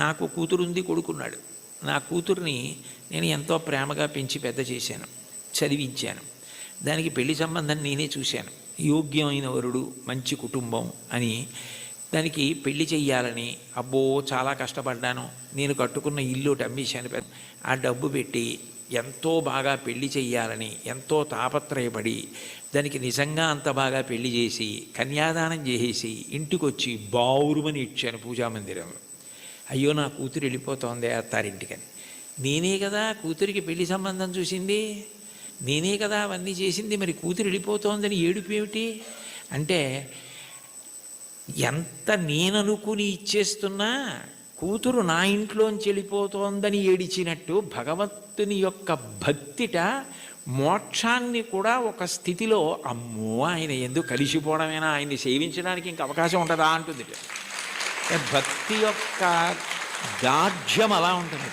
నాకు కూతురుంది కొడుకున్నాడు. నా కూతుర్ని నేను ఎంతో ప్రేమగా పెంచి పెద్ద చేశాను. చదివించాను. దానికి పెళ్ళి సంబంధం నేనే చూశాను. యోగ్యమైన వరుడు మంచి కుటుంబం అని దానికి పెళ్ళి చెయ్యాలని అబ్బో చాలా కష్టపడ్డాను. నేను కట్టుకున్న ఇల్లు ఒకటి అమ్మేశాను పెద్ద. ఆ డబ్బు పెట్టి ఎంతో బాగా పెళ్ళి చెయ్యాలని ఎంతో తాపత్రయపడి దానికి నిజంగా అంత బాగా పెళ్ళి చేసి కన్యాదానం చేసేసి ఇంటికొచ్చి బావురుమని ఇచ్చాను పూజా మందిరంలో. అయ్యో నా కూతురు వెళ్ళిపోతోంది అత్తారింటికని. నేనే కదా కూతురికి పెళ్ళి సంబంధం చూసింది? నేనే కదా అవన్నీ చేసింది? మరి కూతురు వెళ్ళిపోతోందని ఏడుపు ఏమిటి? అంటే ఎంత నేననుకుని ఇచ్చేస్తున్నా కూతురు నా ఇంట్లోంచి వెళ్ళిపోతోందని ఏడిచినట్టు భగవంతుని యొక్క భక్తిట మోక్షాన్ని కూడా ఒక స్థితిలో అమ్మో ఆయన ఎందుకు కలిసిపోవడమేనా? ఆయన్ని సేవించడానికి ఇంక అవకాశం ఉంటుందా అంటుంది. భక్తి యొక్క దాఢ్యం అలా ఉంటుంది.